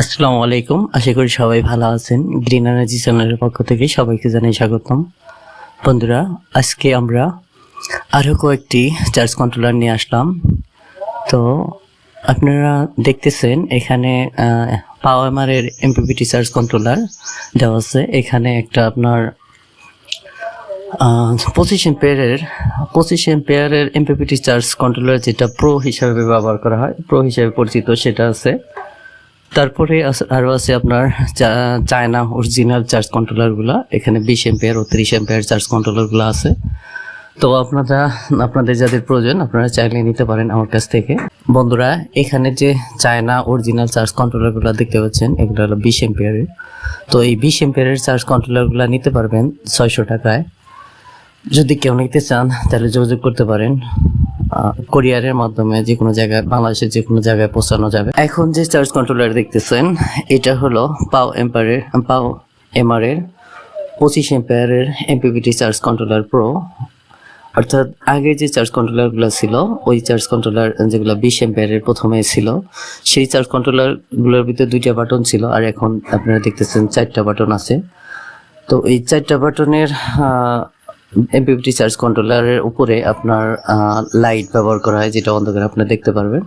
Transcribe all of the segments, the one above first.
আসসালামু আলাইকুম। আশা করি সবাই ভালো আছেন। গ্রিন এনার্জি চ্যানেলের পক্ষ থেকে সবাইকে জানাই স্বাগতম। বন্ধুরা, আজকে আমরা আরও কয়েকটি চার্জ কন্ট্রোলার নিয়ে আসলাম। তো আপনারা দেখতেছেন, এখানে পাওয়ামারের এমপিপিটি চার্জ কন্ট্রোলার দেওয়া আছে। এখানে একটা আপনার পঁচিশ এম্পেয়ারের পঁচিশ এম্পেয়ারের এমপিপিটি চার্জ কন্ট্রোলার যেটা প্রো হিসাবে ব্যবহার করা হয় প্রো হিসাবে পরিচিত, সেটা আছে। তারপরে আছে- আরও আছে আপনার চায়না অরিজিনাল চার্জ কন্ট্রোলারগুলো এখানে বিশ এম্পেয়ার ও ত্রিশ এম্পেয়ার চার্জ কন্ট্রোলারগুলো আছে। তো আপনারা, আপনাদের যাদের প্রয়োজন, আপনারা চাইলে নিতে পারেন আমার কাছ থেকে। বন্ধুরা, এখানে যে চায়না অরিজিনাল চার্জ কন্ট্রোলারগুলো দেখতে পাচ্ছেন, এগুলো হলো বিশ এম্পেয়ারের তো এই বিশ এম্পেয়ারের চার্জ কন্ট্রোলারগুলো নিতে পারবেন ছয়শো টাকায়। যদি কেউ নিতে চান, তাহলে যোগাযোগ করতে পারেন। কোরিয়ারের মাধ্যমে যে কোনো জায়গায়, বাংলাদেশের যে কোনো জায়গায় পৌঁছানো যাবে। এখন যে চার্জ কন্ট্রোলার দেখতেছেন, এটা হলো পাও এম্পায়ারের পাও এমআরের পঁচিশ এম্পায়ারের এমপিপিটি চার্জ কন্ট্রোলার প্রো অর্থাৎ আগে যে চার্জ কন্ট্রোলারগুলো ছিল, ওই চার্জ কন্ট্রোলার যেগুলো বিশ এম্পায়ারের প্রথমে ছিল, সেই চার্জ কন্ট্রোলারগুলোর ভিতরে দুইটা বাটন ছিল, আর এখন আপনারা দেখতেছেন চারটা বাটন আছে। তো এই চারটা বাটনের এমপিপিটি চার্জ কন্ট্রোলারের উপরে আপনার লাইট ব্যবহার করা হয়, যেটা অন্ধকারে আপনি দেখতে পারবেন।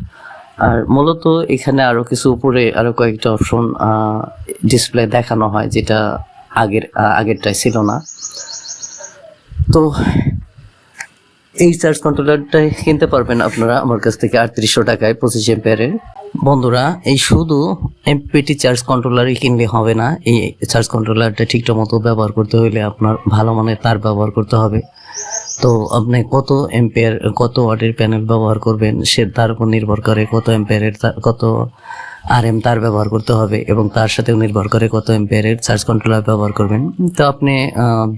আর মূলত এখানে আরও কিছু উপরে আরও কয়েকটা অপশন ডিসপ্লে দেখানো হয়, যেটা আগের আগেরটায় ছিল না। তো এই চার্জ কন্ট্রোলারটাই কিনতে পারবেন আপনারা আমার কাছ থেকে আটত্রিশশো টাকায় পঁচিশ এম্পিয়ারের বন্ধুরা, এই শুধু এমপিটি চার্জ কন্ট্রোলারই কিনলে হবে না, এই চার্জ কন্ট্রোলারটা ঠিকঠাক মতো ব্যবহার করতে হলে আপনার ভালো মানের তার ব্যবহার করতে হবে। তো আপনি কত এম্পিয়ার কত ওয়াটের প্যানেল ব্যবহার করবেন, সে তার উপর নির্ভর করে কত এম্পিয়ারের কত আর এম তার ব্যবহার করতে হবে এবং তার সাথেও নির্ভর করে কত এম্পিয়ারের চার্জ কন্ট্রোলার ব্যবহার করবেন। তো আপনি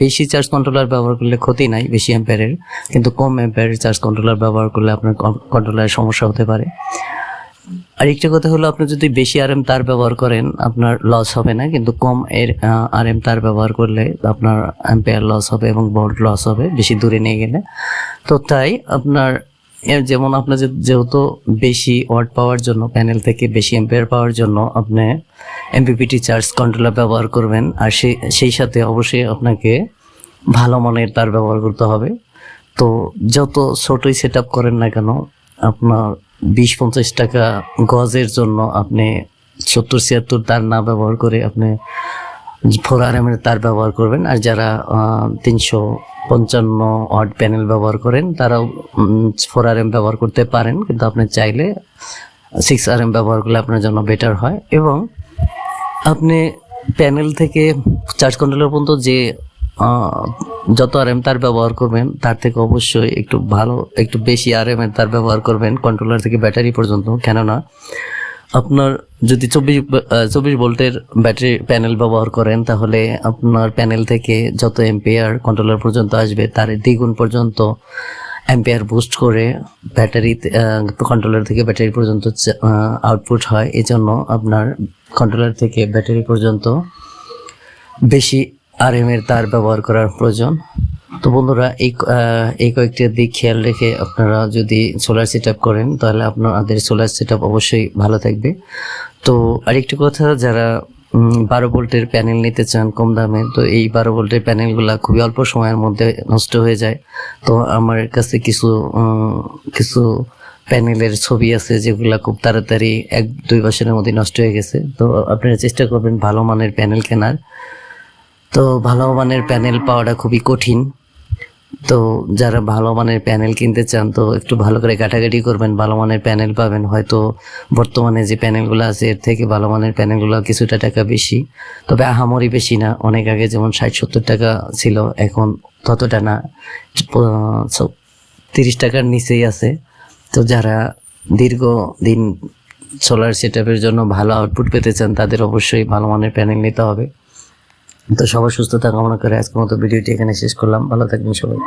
বেশি চার্জ কন্ট্রোলার ব্যবহার করলে ক্ষতি নাই বেশি এম্পিয়ারের কিন্তু কম এম্পিয়ারের চার্জ কন্ট্রোলার ব্যবহার করলে আপনার কন্ট্রোলারের সমস্যা হতে পারে। আর একটা কথা হলো, আপনি যদি বেশি আর এম তার ব্যবহার করেন, আপনার লস হবে না, কিন্তু কম এর আর এম তার ব্যবহার করলে আপনার অ্যাম্পেয়ার লস হবে এবং ভোল্ট লস হবে, বেশি দূরে নিয়ে গেলে। তো তাই আপনার যেমন আপনার যেহেতু বেশি ওয়াট পাওয়ার জন্য প্যানেল থেকে বেশি এম্পেয়ার পাওয়ার জন্য আপনি এমপিপিটি চার্জ কন্ট্রোলার ব্যবহার করবেন, আর সেই সেই সাথে অবশ্যই আপনাকে ভালো মানের তার ব্যবহার করতে হবে। তো যত ছোটই সেট করেন না কেন, আপনার বিশ পঞ্চাশ টাকা গজের জন্য আপনি সত্তর, ছিয়াত্তর তার না ব্যবহার করে আপনি ফোর আর এর তার ব্যবহার করবেন। আর যারা তিনশো পঞ্চান্ন ওয়াট প্যানেল ব্যবহার করেন, তারাও ফোর আর এম ব্যবহার করতে পারেন। কিন্তু আপনি চাইলে সিক্স আর এম ব্যবহার করলে আপনার জন্য বেটার হয়। এবং আপনি প্যানেল থেকে চার্জ কন্ট্রোলার পর্যন্ত যে যত আর এম তার ব্যবহার করবেন, তার থেকে অবশ্যই একটু ভালো, একটু বেশি আর এম তার ব্যবহার করবেন কন্ট্রোলার থেকে ব্যাটারি পর্যন্ত, কেননা আপনার যদি চব্বিশ চব্বিশ ভোল্টের ব্যাটারি প্যানেল ব্যবহার করেন, তাহলে আপনার প্যানেল থেকে যত এম্পিয়ার কন্ট্রোলার পর্যন্ত আসবে, তার দ্বিগুণ পর্যন্ত অ্যাম্পিয়ার বুস্ট করে ব্যাটারি কন্ট্রোলার থেকে ব্যাটারি পর্যন্ত আউটপুট হয়। এজন্য আপনার কন্ট্রোলার থেকে ব্যাটারি পর্যন্ত বেশি আর এম তার ব্যবহার করার প্রয়োজন। তো বন্ধুরা, এই এই কয়েকটি দিক খেয়াল রেখে আপনারা যদি সোলার সেট করেন, তাহলে আপনাদের সোলার সেট অবশ্যই ভালো থাকবে। তো আরেকটি কথা, যারা বারো ভোল্টের প্যানেল নিতে চান কম দামে, তো এই বারো ভোল্টের প্যানেলগুলো খুবই অল্প সময়ের মধ্যে নষ্ট হয়ে যায়। তো আমার কাছে কিছু কিছু প্যানেলের ছবি আছে, যেগুলা খুব তাড়াতাড়ি এক দুই বছরের মধ্যে নষ্ট হয়ে গেছে। তো আপনারা চেষ্টা করবেন ভালো মানের প্যানেল কেনার। তো ভালো মানের প্যানেল পাওয়াটা খুবই কঠিন। তো যারা ভালো মানের প্যানেল কিনতে চান, তো একটু ভালো করে ঘাটাঘাটি করবেন, ভালো মানের প্যানেল পাবেন। হয়তো বর্তমানে যে প্যানেলগুলো আছে, এর থেকে ভালো মানের প্যানেলগুলো কিছুটা টাকা বেশি। তবে আহামরি বেশি না, অনেক আগে যেমন ষাট, সত্তর টাকা ছিল, এখন ততটা না। তিরিশ টাকার নিচেই আছে। তো যারা দীর্ঘ দিন সোলার সেট জন্য ভালো আউটপুট পেতে চান, তাদের অবশ্যই ভালো মানের প্যানেল নিতে হবে। তো সবার সুস্থতা কামনা করে আজকের মতো ভিডিওটি এখানে শেষ করলাম। ভালো থাকবেন সবাই।